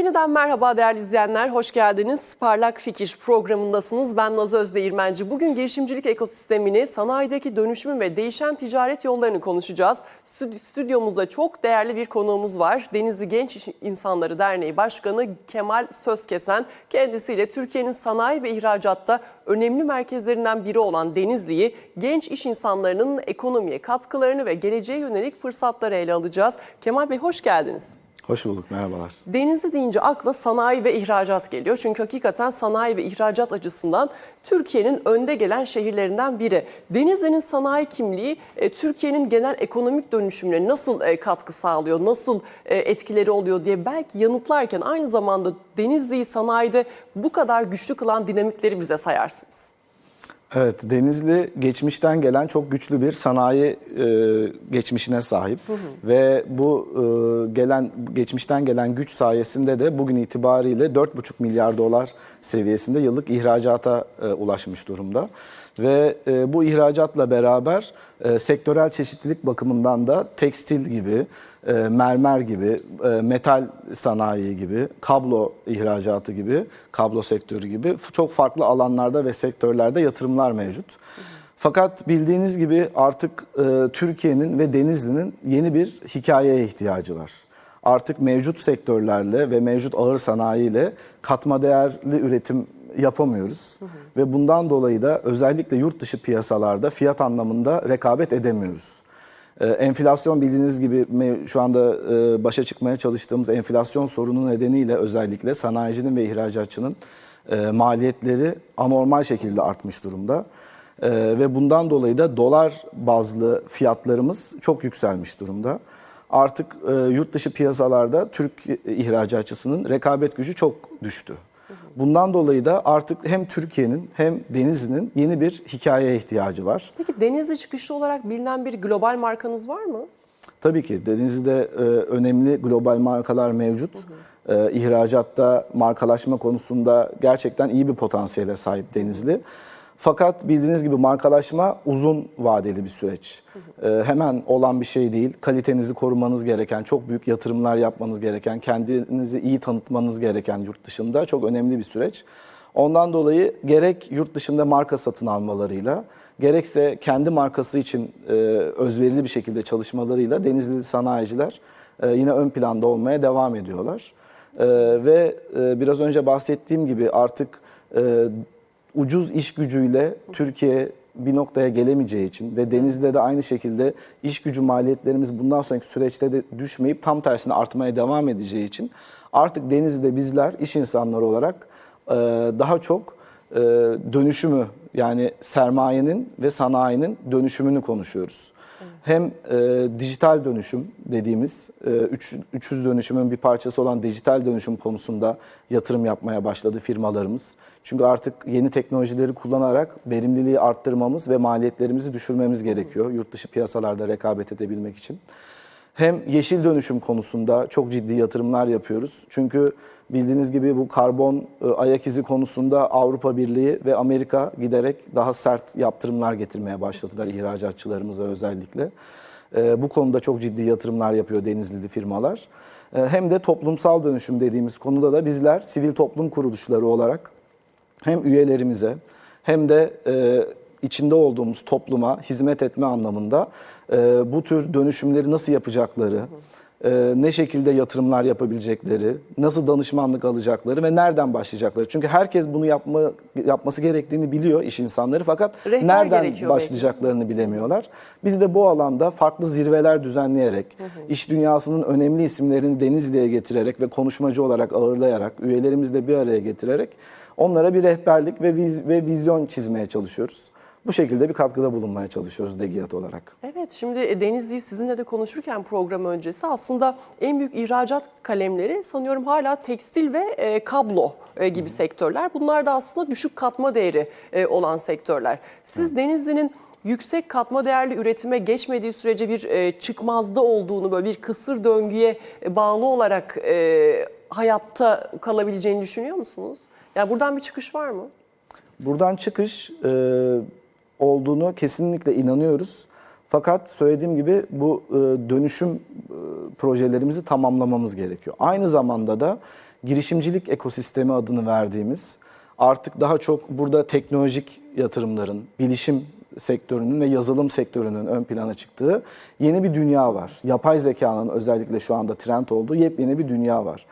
Yeniden merhaba değerli izleyenler, hoş geldiniz. Parlak Fikir programındasınız. Ben Naz Özdeğirmenci. Bugün girişimcilik ekosistemini, sanayideki dönüşümü ve değişen ticaret yollarını konuşacağız. Stü- Stüdyomuzda çok değerli bir konuğumuz var. Denizli Genç İnsanları Derneği Başkanı Kemal Sözkesen. Kendisiyle Türkiye'nin sanayi ve ihracatta önemli merkezlerinden biri olan Denizli'yi genç iş insanlarının ekonomiye katkılarını ve geleceğe yönelik fırsatları ele alacağız. Kemal Bey hoş geldiniz. Hoş bulduk, merhabalar. Denizli deyince akla sanayi ve ihracat geliyor. Çünkü hakikaten sanayi ve ihracat açısından Türkiye'nin önde gelen şehirlerinden biri. Denizli'nin sanayi kimliği e, Türkiye'nin genel ekonomik dönüşümüne nasıl e, katkı sağlıyor, nasıl e, etkileri oluyor diye belki yanıtlarken aynı zamanda Denizli'yi sanayide bu kadar güçlü kılan dinamikleri bize sayarsınız. Evet, Denizli geçmişten gelen çok güçlü bir sanayi e, geçmişine sahip ve bu e, gelen geçmişten gelen güç sayesinde de bugün itibariyle 4,5 milyar dolar seviyesinde yıllık ihracata e, ulaşmış durumda. Ve e, bu ihracatla beraber e, sektörel çeşitlilik bakımından da tekstil gibi, e, mermer gibi, e, metal sanayi gibi, kablo ihracatı gibi, kablo sektörü gibi çok farklı alanlarda ve sektörlerde yatırımlar mevcut. Fakat bildiğiniz gibi artık e, Türkiye'nin ve Denizli'nin yeni bir hikayeye ihtiyacı var. Artık mevcut sektörlerle ve mevcut ağır sanayiyle katma değerli üretim yapamıyoruz. Ve bundan dolayı da özellikle yurt dışı piyasalarda fiyat anlamında rekabet edemiyoruz. Ee, Enflasyon bildiğiniz gibi şu anda e, başa çıkmaya çalıştığımız enflasyon sorunu nedeniyle özellikle sanayicinin ve ihracatçının e, maliyetleri anormal şekilde artmış durumda. E, Ve bundan dolayı da dolar bazlı fiyatlarımız çok yükselmiş durumda. Artık e, yurt dışı piyasalarda Türk ihracatçısının rekabet gücü çok düştü. Bundan dolayı da artık hem Türkiye'nin hem Denizli'nin yeni bir hikayeye ihtiyacı var. Peki Denizli çıkışlı olarak bilinen bir global markanız var mı? Tabii ki Denizli'de e, önemli global markalar mevcut. E, ihracatta markalaşma konusunda gerçekten iyi bir potansiyele sahip Denizli. Fakat bildiğiniz gibi markalaşma uzun vadeli bir süreç. E, hemen olan bir şey değil. Kalitenizi korumanız gereken, çok büyük yatırımlar yapmanız gereken, kendinizi iyi tanıtmanız gereken yurt dışında çok önemli bir süreç. Ondan dolayı gerek yurt dışında marka satın almalarıyla, gerekse kendi markası için e, özverili bir şekilde çalışmalarıyla Denizli sanayiciler e, yine ön planda olmaya devam ediyorlar. E, ve e, biraz önce bahsettiğim gibi artık e, ucuz iş gücüyle Türkiye bir noktaya gelemeyeceği için ve denizde de aynı şekilde iş gücü maliyetlerimiz bundan sonraki süreçte de düşmeyip tam tersine artmaya devam edeceği için artık denizde bizler iş insanları olarak e, daha çok e, dönüşümü yani sermayenin ve sanayinin dönüşümünü konuşuyoruz. Hem e, dijital dönüşüm dediğimiz e, üç, 300 dönüşümün bir parçası olan dijital dönüşüm konusunda yatırım yapmaya başladı firmalarımız. Çünkü artık yeni teknolojileri kullanarak verimliliği arttırmamız ve maliyetlerimizi düşürmemiz gerekiyor yurt dışı piyasalarda rekabet edebilmek için. Hem yeşil dönüşüm konusunda çok ciddi yatırımlar yapıyoruz. Çünkü bildiğiniz gibi bu karbon e, ayak izi konusunda Avrupa Birliği ve Amerika giderek daha sert yaptırımlar getirmeye başladılar ihracatçılarımıza özellikle. E, Bu konuda çok ciddi yatırımlar yapıyor Denizlili firmalar. E, Hem de toplumsal dönüşüm dediğimiz konuda da bizler sivil toplum kuruluşları olarak hem üyelerimize hem de içinde olduğumuz topluma hizmet etme anlamında bu tür dönüşümleri nasıl yapacakları, e, ne şekilde yatırımlar yapabilecekleri, nasıl danışmanlık alacakları ve nereden başlayacakları. Çünkü herkes bunu yapma yapması gerektiğini biliyor iş insanları fakat Rehber nereden gerekiyor belki. başlayacaklarını bilemiyorlar. Biz de bu alanda farklı zirveler düzenleyerek, iş dünyasının önemli isimlerini Denizli'ye getirerek ve konuşmacı olarak ağırlayarak, üyelerimizle bir araya getirerek onlara bir rehberlik ve, viz- ve vizyon çizmeye çalışıyoruz. Bu şekilde bir katkıda bulunmaya çalışıyoruz DEGİAT olarak. Evet, şimdi Denizli'yi sizinle de konuşurken program öncesi aslında en büyük ihracat kalemleri sanıyorum hala tekstil ve e, kablo e, gibi sektörler. Bunlar da aslında düşük katma değeri e, olan sektörler. Siz Denizli'nin yüksek katma değerli üretime geçmediği sürece bir e, çıkmazda olduğunu, böyle bir kısır döngüye e, bağlı olarak e, hayatta kalabileceğini düşünüyor musunuz? Yani buradan bir çıkış var mı? Buradan çıkış e, olduğunu kesinlikle inanıyoruz. Fakat söylediğim gibi bu e, dönüşüm e, projelerimizi tamamlamamız gerekiyor. Aynı zamanda da girişimcilik ekosistemi adını verdiğimiz artık daha çok burada teknolojik yatırımların, bilişim sektörünün ve yazılım sektörünün ön plana çıktığı yeni bir dünya var. Yapay zekanın özellikle şu anda trend olduğu yepyeni bir dünya var.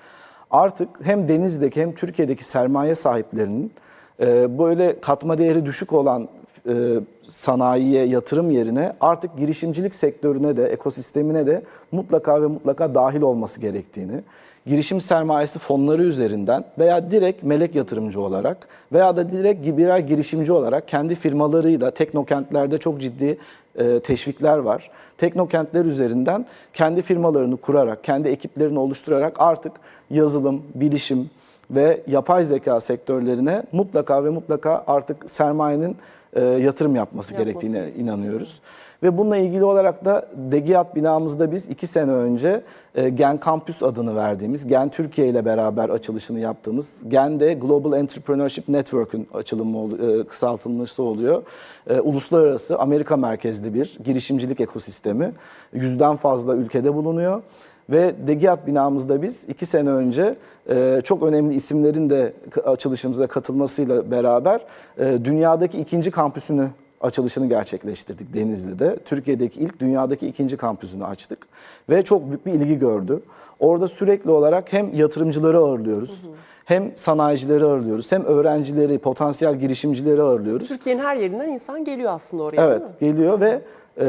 Artık hem Denizli'deki hem Türkiye'deki sermaye sahiplerinin e, böyle katma değeri düşük olan e, sanayiye yatırım yerine artık girişimcilik sektörüne de ekosistemine de mutlaka ve mutlaka dahil olması gerektiğini, girişim sermayesi fonları üzerinden veya direkt melek yatırımcı olarak veya da direkt birer girişimci olarak kendi firmalarıyla teknokentlerde çok ciddi e, teşvikler var. Teknokentler üzerinden kendi firmalarını kurarak, kendi ekiplerini oluşturarak artık yazılım, bilişim ve yapay zeka sektörlerine mutlaka ve mutlaka artık sermayenin e, yatırım yapması, Yapması gerektiğine inanıyoruz. Ve bununla ilgili olarak da Degiyat binamızda biz iki sene önce e, Gen Campus adını verdiğimiz, Gen Türkiye ile beraber açılışını yaptığımız, Gen de Global Entrepreneurship Network'ün açılımı, e, kısaltılması oluyor. E, Uluslararası Amerika merkezli bir girişimcilik ekosistemi. Yüzden fazla ülkede bulunuyor. Ve Degiyat binamızda biz iki sene önce e, çok önemli isimlerin de açılışımıza katılmasıyla beraber e, dünyadaki ikinci kampüsünü açılışını gerçekleştirdik Denizli'de. Türkiye'deki ilk, dünyadaki ikinci kampüsünü açtık ve çok büyük bir ilgi gördü. Orada sürekli olarak hem yatırımcıları ağırlıyoruz, hem sanayicileri ağırlıyoruz, hem öğrencileri, potansiyel girişimcileri ağırlıyoruz. Türkiye'nin her yerinden insan geliyor aslında oraya? Evet geliyor ve e,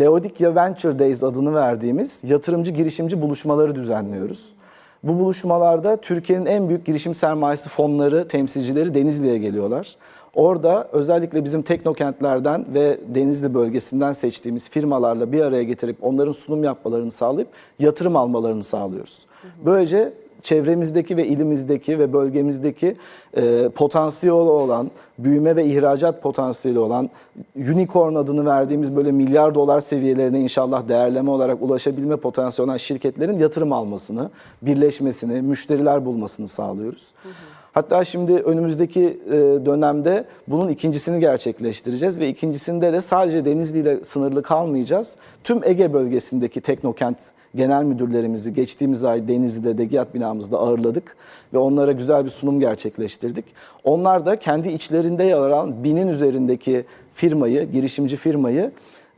Leodikya Venture Days adını verdiğimiz yatırımcı girişimci buluşmaları düzenliyoruz. Bu buluşmalarda Türkiye'nin en büyük girişim sermayesi fonları temsilcileri Denizli'ye geliyorlar. Orada özellikle bizim teknokentlerden ve Denizli bölgesinden seçtiğimiz firmalarla bir araya getirip onların sunum yapmalarını sağlayıp yatırım almalarını sağlıyoruz. Böylece çevremizdeki ve ilimizdeki ve bölgemizdeki e, potansiyeli olan, büyüme ve ihracat potansiyeli olan, unicorn adını verdiğimiz böyle milyar dolar seviyelerine inşallah değerleme olarak ulaşabilme potansiyeli olan şirketlerin yatırım almasını, birleşmesini, müşteriler bulmasını sağlıyoruz. Hatta şimdi önümüzdeki e, dönemde bunun ikincisini gerçekleştireceğiz ve ikincisinde de sadece Denizli ile sınırlı kalmayacağız. Tüm Ege bölgesindeki teknokent genel müdürlerimizi geçtiğimiz ay Denizli'de Degiyat binamızda ağırladık ve onlara güzel bir sunum gerçekleştirdik. Onlar da kendi içlerinde yer alan binin üzerindeki firmayı, girişimci firmayı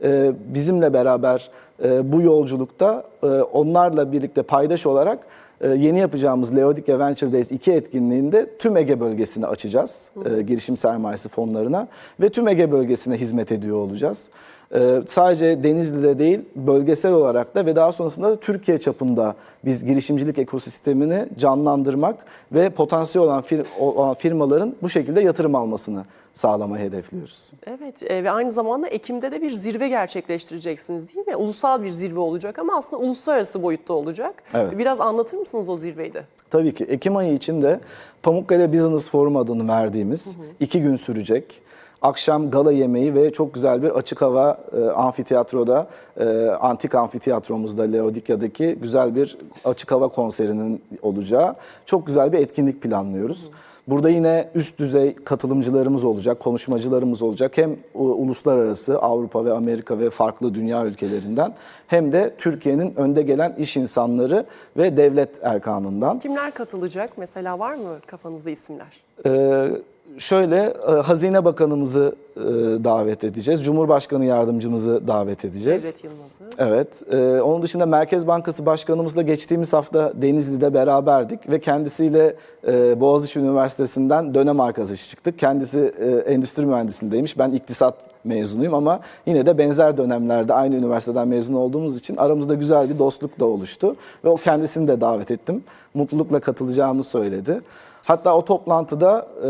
e, bizimle beraber e, bu yolculukta e, onlarla birlikte paydaş olarak yeni yapacağımız Leodikya Venture Days 2 etkinliğinde tüm Ege bölgesini açacağız e, girişim sermayesi fonlarına ve tüm Ege bölgesine hizmet ediyor olacağız. E, sadece Denizli'de değil bölgesel olarak da ve daha sonrasında da Türkiye çapında biz girişimcilik ekosistemini canlandırmak ve potansiyel olan fir- olan firmaların bu şekilde yatırım almasını sağlamayı hedefliyoruz. Evet e, ve aynı zamanda Ekim'de de bir zirve gerçekleştireceksiniz değil mi? Ulusal bir zirve olacak ama aslında uluslararası boyutta olacak. Evet. Biraz anlatır mısınız o zirveyi de? Tabii ki Ekim ayı içinde Pamukkale Business Forum adını verdiğimiz iki gün sürecek. Akşam gala yemeği ve çok güzel bir açık hava e, amfiteyatroda, e, antik amfiteyatromuzda Leodikya'daki güzel bir açık hava konserinin olacağı çok güzel bir etkinlik planlıyoruz. Burada yine üst düzey katılımcılarımız olacak, konuşmacılarımız olacak. Hem uluslararası Avrupa ve Amerika ve farklı dünya ülkelerinden hem de Türkiye'nin önde gelen iş insanları ve devlet erkanından. Kimler katılacak? Mesela var mı kafanızda isimler? Ee, şöyle e, Hazine Bakanımızı e, davet edeceğiz. Cumhurbaşkanı Yardımcımızı davet edeceğiz. Devlet Yılmaz'ı. Evet. e, onun dışında Merkez Bankası Başkanımızla geçtiğimiz hafta Denizli'de beraberdik ve kendisiyle e, Boğaziçi Üniversitesi'nden dönem arkadaşı çıktık. Kendisi e, endüstri mühendisindeymiş. Ben iktisat mezunuyum ama yine de benzer dönemlerde aynı üniversiteden mezun olduğumuz için aramızda güzel bir dostluk da oluştu ve o kendisini de davet ettim. Mutlulukla katılacağını söyledi. Hatta o toplantıda e,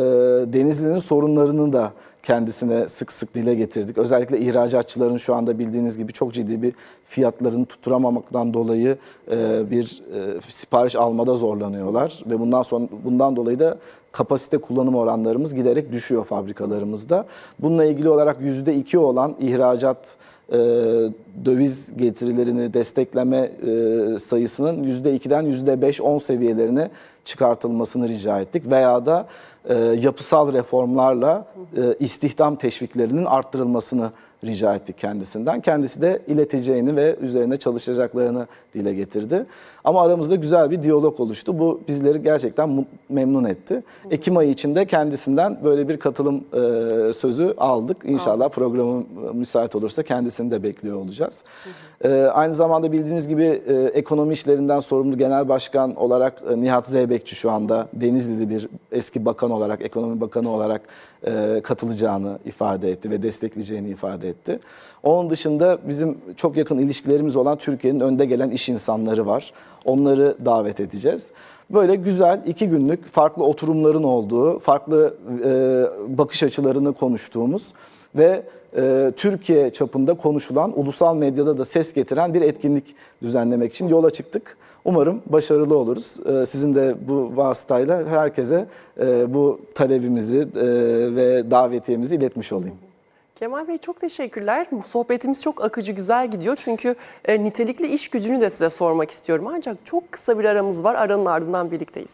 Denizli'nin sorunlarını da kendisine sık sık dile getirdik. Özellikle ihracatçıların şu anda bildiğiniz gibi çok ciddi bir fiyatlarını tutturamamaktan dolayı e, bir e, sipariş almada zorlanıyorlar ve bundan sonra bundan dolayı da kapasite kullanım oranlarımız giderek düşüyor fabrikalarımızda. Bununla ilgili olarak %2 olan ihracat e, döviz getirilerini destekleme e, sayısının %2'den %5-10 seviyelerine çıkartılmasını rica ettik. Veya da e, yapısal reformlarla e, istihdam teşviklerinin arttırılmasını rica ettik kendisinden. Kendisi de ileteceğini ve üzerine çalışacaklarını dile getirdi. Ama aramızda güzel bir diyalog oluştu. Bu bizleri gerçekten memnun etti. Ekim ayı içinde kendisinden böyle bir katılım e, sözü aldık. İnşallah programı müsait olursa kendisini de bekliyor olacağız. E, aynı zamanda bildiğiniz gibi e, ekonomi işlerinden sorumlu genel başkan olarak e, Nihat Zeybekçi şu anda Denizli'li bir eski bakan olarak, ekonomi bakanı olarak e, katılacağını ifade etti ve destekleyeceğini ifade etti. Onun dışında bizim çok yakın ilişkilerimiz olan Türkiye'nin önde gelen iş insanları var. Onları davet edeceğiz. Böyle güzel iki günlük farklı oturumların olduğu, farklı e, bakış açılarını konuştuğumuz ve e, Türkiye çapında konuşulan, ulusal medyada da ses getiren bir etkinlik düzenlemek için yola çıktık. Umarım başarılı oluruz. E, sizin de bu vasıtayla herkese e, bu talebimizi e, ve davetiyemizi iletmiş olayım. Kemal Bey çok teşekkürler. Sohbetimiz çok akıcı, güzel gidiyor. Çünkü e, nitelikli iş gücünü de size sormak istiyorum. Ancak çok kısa bir aramız var. Aranın ardından birlikteyiz.